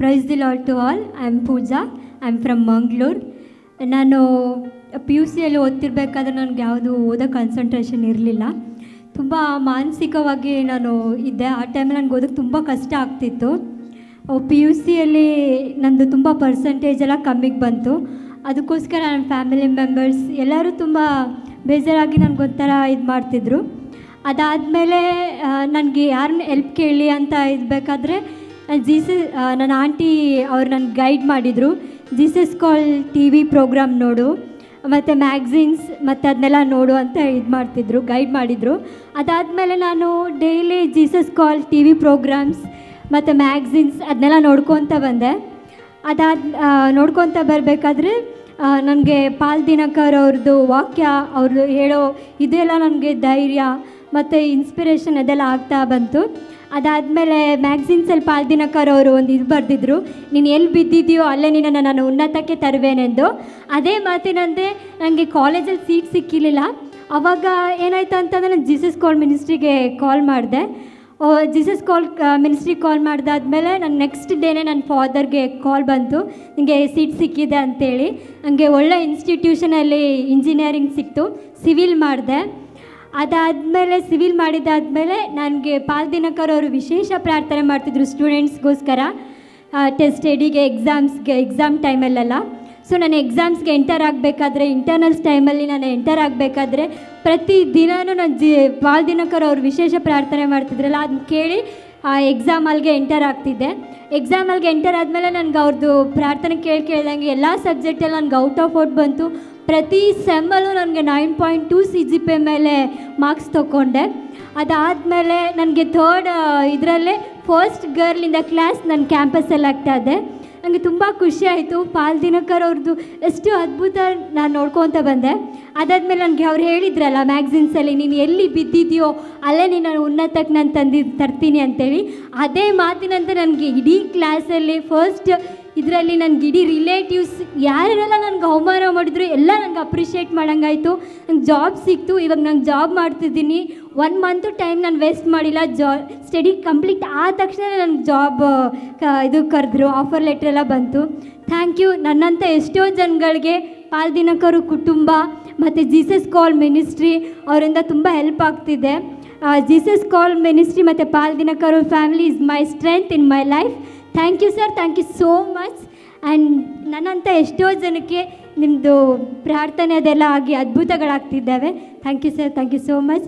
Praise the Lord to all I am Pooja I am from Mangalore ನಾನು P you ಸಿಯಲ್ಲಿ ಓದ್ತಿರ್ಬೇಕಾದ್ರೆ ನನಗೆ ಯಾವುದು ಓದೋ ಕಾನ್ಸಂಟ್ರೇಷನ್ ಇರಲಿಲ್ಲ. ತುಂಬ ಮಾನಸಿಕವಾಗಿ ನಾನು ಇದ್ದೆ. ಆ ಟೈಮಲ್ಲಿ ನನಗೆ ಓದೋಕ್ಕೆ ತುಂಬ ಕಷ್ಟ ಆಗ್ತಿತ್ತು. ಪಿ ಯು ಸಿಯಲ್ಲಿ ನಂದು ತುಂಬ ಪರ್ಸೆಂಟೇಜ್ ಎಲ್ಲ ಕಮ್ಮಿಗೆ ಬಂತು. ಅದಕ್ಕೋಸ್ಕರ ನನ್ನ ಫ್ಯಾಮಿಲಿ ಮೆಂಬರ್ಸ್ ಎಲ್ಲರೂ ತುಂಬ ಬೇಜಾರಾಗಿ ನನಗೊಂಥರ ಇದು ಮಾಡ್ತಿದ್ರು. ಅದಾದಮೇಲೆ ನನಗೆ ಯಾರನ್ನ ಎಲ್ಪ್ ಕೇಳಿ ಅಂತ ಇರಬೇಕಾದ್ರೆ ಜೀಸಸ್ ನನ್ನ ಆಂಟಿ ಅವ್ರು ನನಗೆ ಗೈಡ್ ಮಾಡಿದರು. Jesus call T V program ನೋಡು. ಮತ್ತು ಮ್ಯಾಗ್ಝಿನ್ಸ್ ಮತ್ತು ಅದನ್ನೆಲ್ಲ ನೋಡು ಅಂತ ಇದು ಮಾಡ್ತಿದ್ರು ಗೈಡ್ ಮಾಡಿದರು. ಅದಾದಮೇಲೆ ನಾನು daily Jesus call T V programs ಮತ್ತು ಮ್ಯಾಗ್ಝಿನ್ಸ್ ಅದನ್ನೆಲ್ಲ ನೋಡ್ಕೊತ ಬಂದೆ. ಅದಾದ ನೋಡ್ಕೊತ ಬರಬೇಕಾದ್ರೆ ನನಗೆ ಪಾಲ್ ದಿನಕರ್ ಅವ್ರದ್ದು ವಾಕ್ಯ ಅವ್ರದ್ದು ಹೇಳೋ ಇದೆಲ್ಲ ನನಗೆ ಧೈರ್ಯ, ಮತ್ತು ಇನ್ಸ್ಪಿರೇಷನ್ ಅದೆಲ್ಲ ಆಗ್ತಾ ಬಂತು. ಅದಾದಮೇಲೆ ಮ್ಯಾಗ್ಝಿನ್ಸಲ್ಲಿ ಪಾಲ್ ದಿನಕರ್ ಅವರು ಒಂದು ಇದು ಬರೆದಿದ್ರು, ನೀನು ಎಲ್ಲಿ ಬಿದ್ದಿದೆಯೋ ಅಲ್ಲೇ ನಿನ್ನನ್ನು ನಾನು ಉನ್ನತಕ್ಕೆ ತರುವೇನೆಂದು. ಅದೇ ಮಾತಿನಂತೆ ನನಗೆ ಕಾಲೇಜಲ್ಲಿ ಸೀಟ್ ಸಿಕ್ಕಿರಲಿಲ್ಲ. ಅವಾಗ ಏನಾಯ್ತು ಅಂತಂದರೆ ನಾನು ಜೀಸಸ್ ಕಾಲ್ ಮಿನಿಸ್ಟ್ರಿಗೆ ಕಾಲ್ ಮಾಡಿದೆ. ಜೀಸಸ್ ಕಾಲ್ ಮಿನಿಸ್ಟ್ರಿಗೆ ಕಾಲ್ ಮಾಡಿದಾದ್ಮೇಲೆ ನಾನು ನೆಕ್ಸ್ಟ್ ಡೇನೇ ನನ್ನ ಫಾದರ್ಗೆ ಕಾಲ್ ಬಂತು. ನನಗೆ ಸೀಟ್ ಸಿಕ್ಕಿದೆ ಅಂತೇಳಿ. ನನಗೆ ಒಳ್ಳೆ ಇನ್ಸ್ಟಿಟ್ಯೂಷನಲ್ಲಿ ಇಂಜಿನಿಯರಿಂಗ್ ಸಿಕ್ತು, ಸಿವಿಲ್ ಮಾಡಿದೆ. ಅದಾದಮೇಲೆ, ಸಿವಿಲ್ ಮಾಡಿದಾದಮೇಲೆ ನನಗೆ ಪಾಲ್ ದಿನಕರ್ ಅವರು ವಿಶೇಷ ಪ್ರಾರ್ಥನೆ ಮಾಡ್ತಿದ್ರು ಸ್ಟೂಡೆಂಟ್ಸ್ಗೋಸ್ಕರ ಟೆಸ್ಟ್ ಎಡಿಗೆ ಎಕ್ಸಾಮ್ಸ್ಗೆ ಎಕ್ಸಾಮ್ ಟೈಮಲ್ಲೆಲ್ಲ ಸೊ ನಾನು ಎಕ್ಸಾಮ್ಸ್ಗೆ ಎಂಟರ್ ಆಗಬೇಕಾದ್ರೆ ಇಂಟರ್ನಲ್ಸ್ ಟೈಮಲ್ಲಿ ನಾನು ಎಂಟರ್ ಆಗಬೇಕಾದ್ರೆ, ಪ್ರತಿ ದಿನವೂ ನಾನು ಜಿ, ಪಾಲ್ ದಿನಕರ್ ಅವರು ವಿಶೇಷ ಪ್ರಾರ್ಥನೆ ಮಾಡ್ತಿದ್ರಲ್ಲ ಅದನ್ನ ಕೇಳಿ, ಆ ಎಕ್ಸಾಮಲ್ಗೆ ಎಂಟರ್ ಆಗ್ತಿದ್ದೆ. ಎಕ್ಸಾಮಲ್ಗೆ ಎಂಟರ್ ಆದಮೇಲೆ ನನಗೆ ಅವ್ರದ್ದು ಪ್ರಾರ್ಥನೆ ಕೇಳಿ ಕೇಳ್ದಂಗೆ ಎಲ್ಲ ಸಬ್ಜೆಕ್ಟಲ್ಲಿ ನನಗೆ ಔಟ್ ಆಫ್ ಔಟ್ ಬಂತು. ಪ್ರತಿ ಸೆಮ್ಮಲ್ಲೂ ನನಗೆ nine point two C G P ಮೇಲೆ ಮಾರ್ಕ್ಸ್ ತೊಗೊಂಡೆ. ಅದಾದಮೇಲೆ ನನಗೆ ಥರ್ಡ್ ಇದರಲ್ಲೇ ಫಸ್ಟ್ ಗರ್ಲಿಂದ ಕ್ಲಾಸ್ ನನ್ನ ಕ್ಯಾಂಪಸಲ್ಲಿ ಇದೆ ನನಗೆ ತುಂಬ ಖುಷಿ ಆಯಿತು. ಪಾಲ್ ದಿನಕರ್ ಅವ್ರದ್ದು ಎಷ್ಟು ಅದ್ಭುತ ನಾನು ನೋಡ್ಕೊತ ಬಂದೆ. ಅದಾದಮೇಲೆ ನನಗೆ ಅವ್ರು ಹೇಳಿದ್ರಲ್ಲ ಮ್ಯಾಗ್ಝಿನ್ಸಲ್ಲಿ ನೀನು ಎಲ್ಲಿ ಬಿದ್ದಿದೆಯೋ ಅಲ್ಲೇ ನೀನು ಉನ್ನತಕ್ಕೆ ನಾನು ತಂದಿದ್ದು ತರ್ತೀನಿ ಅಂತೇಳಿ. ಅದೇ ಮಾತಿನಂತೆ ನನಗೆ ಇಡೀ ಕ್ಲಾಸಲ್ಲಿ ಫಸ್ಟ್ ಇದರಲ್ಲಿ ನನಗೆ ಇಡೀ ರಿಲೇಟಿವ್ಸ್ ಯಾರೆಲ್ಲ ನನಗೆ ಅವಮಾನ ಮಾಡಿದ್ರು ಎಲ್ಲ ನನಗೆ ಅಪ್ರಿಷಿಯೇಟ್ ಮಾಡೋಂಗಾಯ್ತು. ನಂಗೆ ಜಾಬ್ ಸಿಕ್ತು, ಇವಾಗ ನಂಗೆ ಜಾಬ್ ಮಾಡ್ತಿದ್ದೀನಿ. ಒನ್ ಮಂತು ಟೈಮ್ ನಾನು ವೇಸ್ಟ್ ಮಾಡಿಲ್ಲ ಜಾ ಸ್ಟಡಿ ಕಂಪ್ಲೀಟ್ ಆದ ತಕ್ಷಣ ನನಗೆ ಜಾಬ್ ಕ, ಇದು ಕರೆದ್ರು ಆಫರ್ ಲೆಟ್ರ್ ಎಲ್ಲ ಬಂತು. ಥ್ಯಾಂಕ್ ಯು ನನ್ನಂಥ ಎಷ್ಟೋ ಜನಗಳಿಗೆ ಪಾಲ್ ದಿನಕರು ಕುಟುಂಬ ಮತ್ತು ಜೀಸಸ್ ಕಾಲ್ ಮಿನಿಸ್ಟ್ರಿ ಅವರಿಂದ ತುಂಬ ಹೆಲ್ಪ್ ಆಗ್ತಿದೆ. ಜೀಸಸ್ ಕಾಲ್ ಮಿನಿಸ್ಟ್ರಿ ಮತ್ತು Paul Dhinakaran family is my strength in my life thank you sir thank you so much and ನನ್ನಂಥ ಎಷ್ಟೋ ಜನಕ್ಕೆ ನಿಮ್ಮದು ಪ್ರಾರ್ಥನೆ ಅದೆಲ್ಲ ಆಗಿ ಅದ್ಭುತಗಳಾಗ್ತಿದ್ದಾವೆ. Thank you sir thank you so much